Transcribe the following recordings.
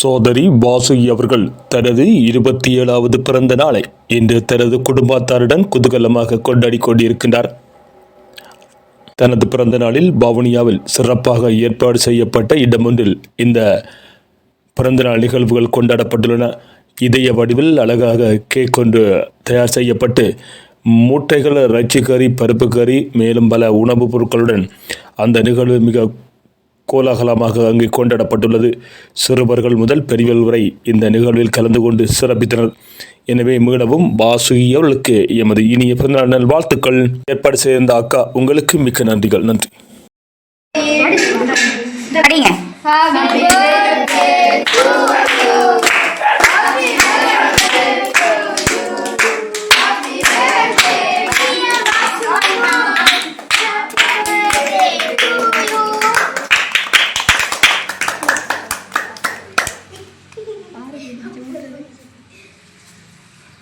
சோதரி வாசு அவர்கள் தனது இருபத்தி ஏழாவது பிறந்த நாளை இன்று தனது குடும்பத்தாருடன் குதூகலமாக கொண்டாடி கொண்டிருக்கின்றார். தனது பிறந்த நாளில் பவுனியாவில் சிறப்பாக ஏற்பாடு செய்யப்பட்ட இடமொன்றில் இந்த பிறந்தநாள் நிகழ்வுகள் கொண்டாடப்பட்டுள்ளன. இதய வடிவில் அழகாக கேக் ஒன்று தயார் செய்யப்பட்டு மூட்டைகள் இறைச்சி கறி பருப்பு கறி மேலும் பல உணவுப் பொருட்களுடன் அந்த நிகழ்வு மிக கோலாகலமாக அங்கு கொண்டாடப்பட்டுள்ளது. சிறுவர்கள் முதல் பெரியவர்கள் வரை இந்த நிகழ்வில் கலந்து கொண்டு சிறப்பித்தனர். எனவே மீளவும் வாசுகி அவர்களுக்கு எமது இனிய பிறந்தநாள் நல் வாழ்த்துக்கள் ஏற்பாடு செய்திருந்த அக்கா உங்களுக்கு மிக்க நன்றிகள். நன்றி.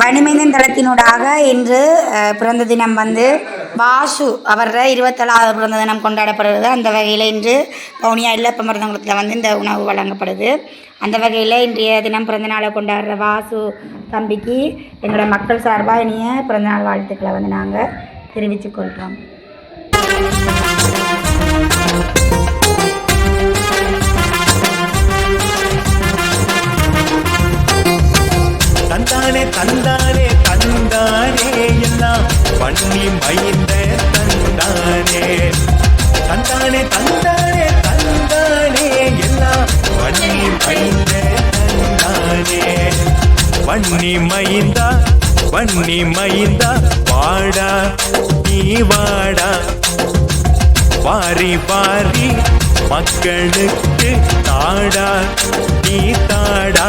வனிமைந்தன் தளத்தினூடாக இன்று பிறந்த தினம் வந்து வாசு அவர இருபத்தேழாவது பிறந்த தினம் கொண்டாடப்படுகிறது. அந்த வகையில் இன்று பவுனியா இல்லப்ப மருந்தங்குளத்தில் வந்து இந்த உணவு வழங்கப்படுது. அந்த வகையில் இன்றைய தினம் பிறந்தநாளை கொண்டாடுற வாசு தம்பிக்கு எங்களோட மக்கள் சார்பாக இனிய பிறந்தநாள் வாழ்த்துக்களை வந்து நாங்கள் தெரிவித்துக் எல்லாம் பண்ணி மைந்த தந்தானே. தந்தானே தந்தானே தந்தானே. எல்லாம் பண்ணி மைந்த தந்தானே. வன்னி மைந்தா வன்னி மைந்தா வாடா நீ வாடா. வாரி வாரி மக்களுக்கு தாடா நீ தாடா.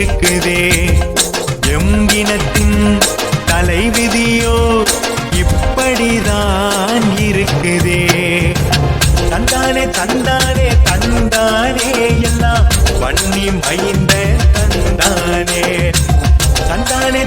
இருக்குதே எம்பினத்தின் தலைவிதியோ இப்படிதான் இருக்குதே தந்தானே தந்தானே தந்தானே எல்லாம் வன்னி மைந்த தந்தானே. தந்தானே